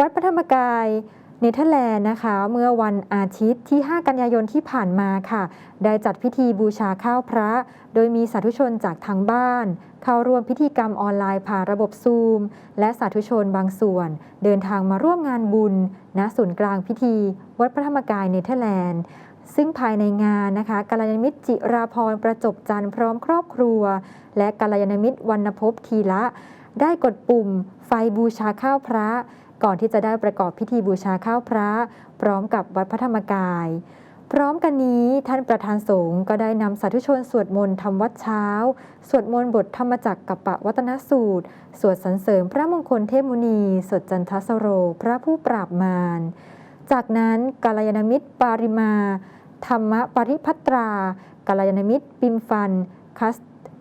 วัดพระธรรมกายเนเธอร์แลนด์นะคะ เมื่อวันอาทิตย์ที่ 5 กันยายนที่ผ่านมาค่ะ ได้จัดพิธีบูชาข้าวพระ โดยมีสาธุชนจากทางบ้าน เข้าร่วมพิธีกรรมออนไลน์ผ่านระบบซูม และสาธุชนบางส่วน เดินทางมาร่วมงานบุญณศูนย์กลางพิธี วัดพระธรรมกายเนเธอร์แลนด์ซึ่งภายในงานนะคะกัลยาณมิตรจิราพรประจบจันทร์พร้อมครอบครัว และกัลยาณมิตรวรรณภพทีละ ได้กดปุ่มไฟบูชาข้าวพระ ก่อนที่จะได้ประกอบพิธีบูชาข้าวพระ พร้อมกับวัดพระธรรมกาย พร้อมกันนี้ท่านประธานสงฆ์ก็ได้นำสาธุชนสวดมนต์ทำวัดเช้า สวดมนต์บทธรรมจักรกับปะวัตนสูตร สวดสรรเสริมพระมงคลเทพมุนี สวดจันทสโร พระผู้ปราบมาร จากนั้นกาลยานมิตรปาริมา ธรรมปริพัตรากาลยานมิตรปิมฟันคัส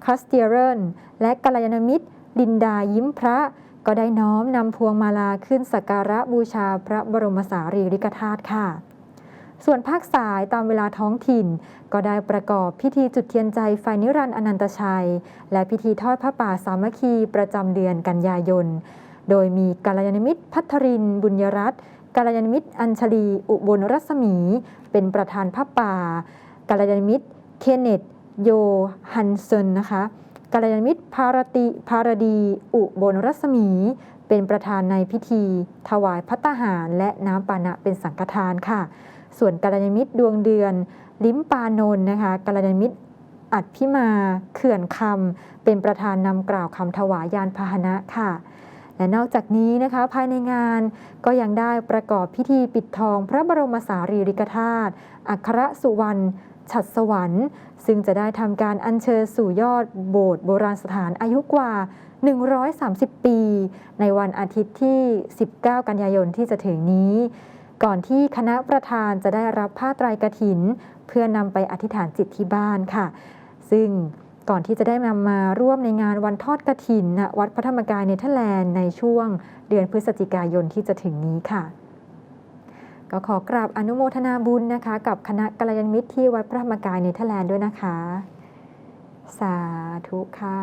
คัสเตียเรนและกาลยานมิตรลินดายิ้มพระ ก็ได้น้อมนำพวงมาลาขึ้นสักการะบูชาพระบรมสารีริกธาตุค่ะ ส่วนภาคสายตามเวลาท้องถิ่น ก็ได้ประกอบพิธีจุดเทียนใจไฟนิรันดร์อนันตชัย และพิธีทอดพระป่าสามัคคีประจำเดือนกันยายน โดยมีกาลยานมิตรพัทริน บุญยรัตน์กาลยานมิตร อัญชลี อุบลรัศมี เป็นประธานพระป่ากาลยานมิตร เคนเนตโยฮันเซนนะคะ กาลยานมิตรพารติพารดี อุบลรัศมี เป็นประธานในพิธี ถวายพัตตาหาร และน้ำปานะเป็นสังฆทานค่ะ ส่วนกาลยานมิตรดวงเดือน ลิ้มปานนนะคะกาลยานมิตรอัดพิมาเขื่อนคำเป็นประธานนำกล่าวคำถวายยานพาหนะค่ะ และนอกจากนี้นะคะภายในงานก็ยังได้ประกอบพิธีปิดทองพระบรมสารีริกธาตุอัครสุวรรณ ฉัดสวรรค์ ซึ่งจะได้ทำการอัญเชิญสู่ยอดโบสถ์โบราณสถานอายุกว่า 130 ปี ในวันอาทิตย์ที่ 19 กันยายนที่จะถึงนี้ ก่อนที่คณะประธานจะได้รับผ้าไตรกฐิน เพื่อนำไปอธิษฐานจิตที่บ้านค่ะ ซึ่งก่อนที่จะได้นำมาร่วมในงานวันทอดกฐินณวัดพระธรรมกายเนเธอร์แลนด์ในช่วงเดือนพฤศจิกายนที่จะถึงนี้ค่ะ ก็ขอกราบอนุโมทนาบุญนะคะ กับคณะกัลยาณมิตรที่วัดพระธรรมกายเนเธอร์แลนด์ด้วยนะคะ สาธุค่ะ